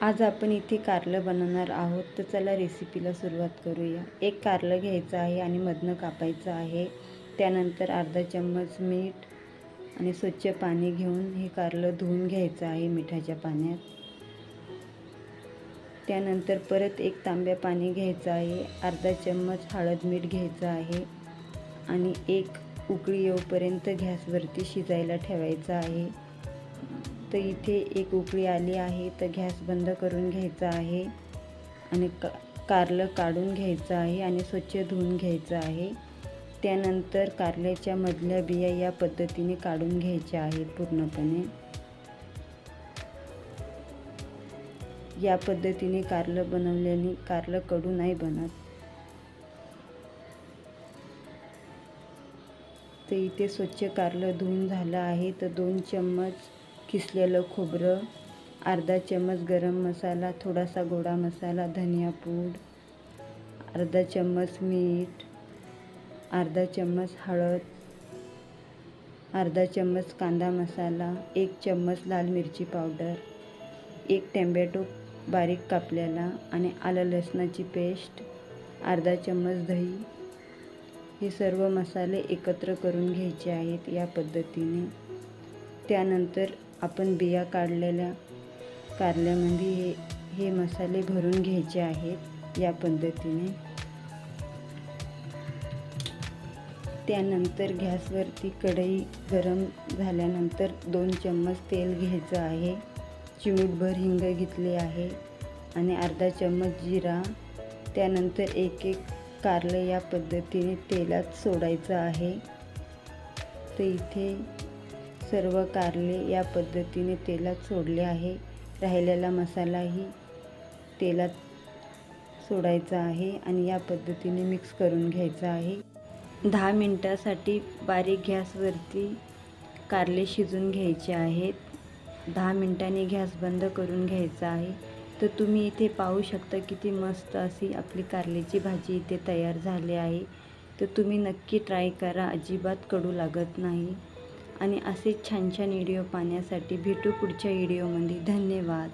आज आपण इथे कारलं बनवणार आहोत. तर चला रेसिपीला सुरुवात करूया. एक कारलं घ्यायचं आहे आणि मधनं कापायचं आहे. त्यानंतर अर्धा चम्मच मीठ आणि स्वच्छ पाणी घेऊन हे कारलं धुवून घ्यायचं आहे मिठाच्या पाण्यात. त्यानंतर परत एक तांब्या पाणी घ्यायचं आहे. अर्धा चम्मच हळद मीठ घ्यायचं आहे. आणि एक उकळी येऊपर्यंत गॅसवरती शिजायला ठेवायचं आहे. तर इथे एक उकळी आली आहे तर गॅस बंद करून घ्यायचा आहे आणि का कारलं काढून घ्यायचं आहे आणि स्वच्छ धुवून घ्यायचं आहे. त्यानंतर कारल्याच्या मधल्या बिया या पद्धतीने काढून घ्यायच्या आहेत पूर्णपणे. या पद्धतीने कारलं बनवल्याने कारलं कडू नाही बनत. तर इथे स्वच्छ कारलं धुवून झालं आहे तर दोन चम्मच किसलेलं खोबरं अर्धा चम्मच गरम मसाला थोडासा गोडा मसाला धनिया पूड अर्धा चम्मच मीठ अर्धा चम्मच हळद अर्धा चम्मच कांदा मसाला एक चम्मच लाल मिरची पावडर एक टॅमॅटो बारीक कापलेला आणि आलं लसणाची पेस्ट अर्धा चम्मच दही. हे सर्व मसाले एकत्र करून घ्यायचे आहेत या पद्धतीने. त्यानंतर आपण बिया काढलेल्या कारल्यामध्ये हे हे मसाले भरून घ्यायचे आहेत या पद्धतीने. त्यानंतर गॅसवरती कढई गरम झाल्यानंतर दोन चम्मच तेल घ्यायचं आहे. चिमूटभर हिंग घेतले आहे आणि अर्धा चम्मच जिरा. त्यानंतर एक एक कारलं या पद्धतीने तेलात सोडायचं आहे. तर इथे सर्व कारले या पद्धतीने तेलात सोडले आहे. राहिलेला मसालाही तेलात सोडायचा आहे आणि या पद्धतीने मिक्स करून घ्यायचा आहे. दहा मिनटासाठी बारीक गॅसवरती कारले शिजून घ्यायचे आहेत. दहा मिनटांनी गॅस बंद करून घ्यायचा आहे. तर तुम्ही इथे पाहू शकता किती मस्त अशी आपली कारल्याची भाजी इथे तयार झाली आहे. तर तुम्ही नक्की ट्राय करा. अजिबात कडू लागत नाही. आणि असे छान छान व्हिडिओ पाहण्यासाठी भेटू पुढच्या व्हिडिओमध्ये. धन्यवाद.